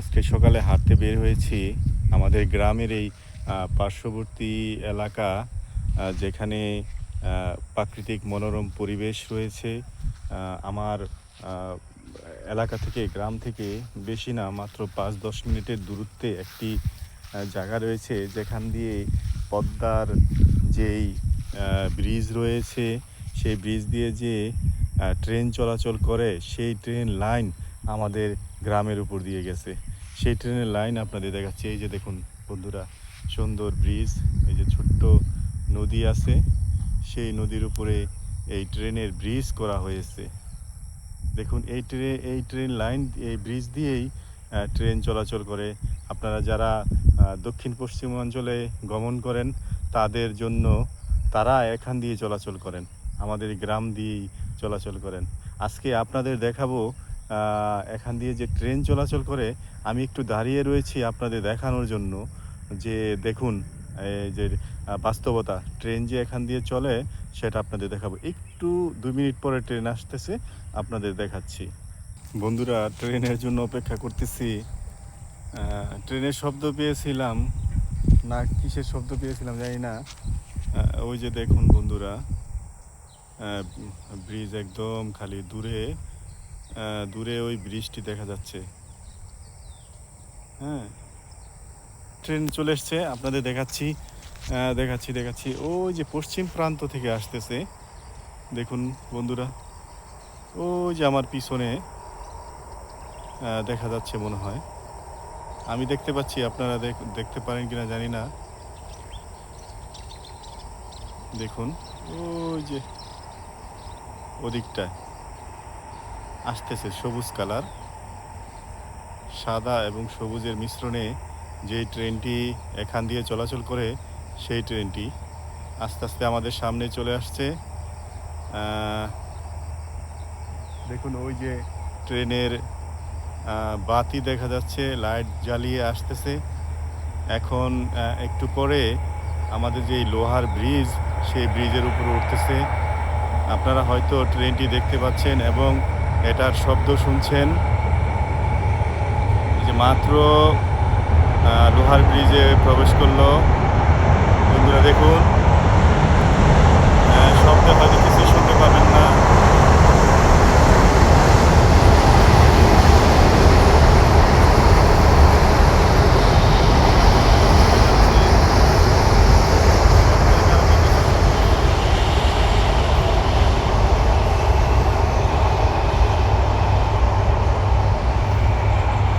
আজকে সকালে হাঁটতে বের হয়েছি আমাদের গ্রামের এই পার্শ্ববর্তী এলাকা যেখানে প্রাকৃতিক মনোরম পরিবেশ রয়েছে। আমার এলাকা থেকে, গ্রাম থেকে বেশি না, মাত্র পাঁচ দশ মিনিটের দূরত্বে একটি জায়গা রয়েছে। যেখান দিয়ে পদ্মার যেই ব্রিজ রয়েছে, সেই ব্রিজ দিয়ে যে ট্রেন চলাচল করে, সেই ট্রেন লাইন আমাদের গ্রামের উপর দিয়ে গেছে। সেই ট্রেনের লাইন আপনাদের দেখাচ্ছি। এই যে দেখুন বন্ধুরা, সুন্দর ব্রিজ, এই যে ছোট্ট নদী আছে, সেই নদীর উপরে এই ট্রেনের ব্রিজ করা হয়েছে। দেখুন, এই ট্রেন এই ট্রেন লাইন, এই ব্রিজ দিয়েই ট্রেন চলাচল করে। আপনারা যারা দক্ষিণ পশ্চিমাঞ্চলে গমন করেন, তাদের জন্য তারা এখান দিয়ে চলাচল করেন। আমাদের গ্রাম দিয়েই চলাচল করেন। আজকে আপনাদের দেখাবো এখান দিয়ে যে ট্রেন চলাচল করে, আমি একটু দাঁড়িয়ে রয়েছি আপনাদের দেখানোর জন্য। যে দেখুন যে বাস্তবতা, ট্রেন যে এখান দিয়ে চলে, সেটা আপনাদের দেখাবো। একটু দুই মিনিট পরে ট্রেন আসতেছে, আপনাদের দেখাচ্ছি। বন্ধুরা, ট্রেনের জন্য অপেক্ষা করতেছি। ট্রেনের শব্দ পেয়েছিলাম, না, কিসের শব্দ পেয়েছিলাম জানি না। ওই যে দেখুন বন্ধুরা ব্রিজ একদম খালি দূরে। দূরে ওই ব্রিজটি দেখা যাচ্ছে। হ্যাঁ। ট্রেন চলে এসছে, আপনাদের দেখাচ্ছি দেখাচ্ছি দেখাচ্ছি। ওই যে পশ্চিম প্রান্ত থেকে আসতেছে। দেখুন বন্ধুরা, ওই যে আমার পিছনে দেখা যাচ্ছে মনে হয়। আমি দেখতে পাচ্ছি, আপনারা দেখ- দেখতে পারেন কিনা জানি না। দেখুন, ওই যে ওদিকটায়। আসতেছে সবুজ কালার। সাদা এবং সবুজের মিশ্রণে যে ট্রেনটি এখান দিয়ে চলাচল করে, সেই ট্রেনটি আস্তে আস্তে আমাদের সামনে চলে আসছে। দেখুন ওই যে ট্রেনের বাতি দেখা যাচ্ছে, লাইট জ্বালিয়ে আসতেছে। এখন একটু পরে আমাদের যে লোহার ব্রিজ, সেই ব্রিজের উপরে উঠতেছে। আপনারা হয়তো ট্রেনটি দেখতে পাচ্ছেন এবং এটার শব্দ শুনছেন। যে মাত্র লোহার ব্রিজে প্রবেশ করল। বন্ধুরা দেখুন শব্দে হয়তো কিছু শুনতে পাবেন না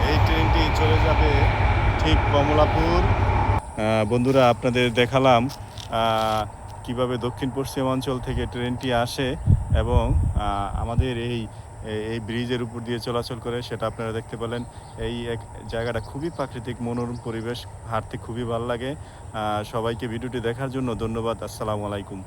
এই ট্রেনটি চলে যাবে ঠিক কমলাপুর। বন্ধুরা, আপনাদের দেখালাম কীভাবে দক্ষিণ পশ্চিমাঞ্চল থেকে ট্রেনটি আসে এবং আমাদের এই- এই ব্রিজের উপর দিয়ে চলাচল করে, সেটা আপনারা দেখতে পেলেন। এই এক জায়গাটা খুবই প্রাকৃতিক, মনোরম পরিবেশ, হাঁটতে খুবই ভালো লাগে। সবাইকে ভিডিওটি দেখার জন্য ধন্যবাদ। আসসালামু আলাইকুম।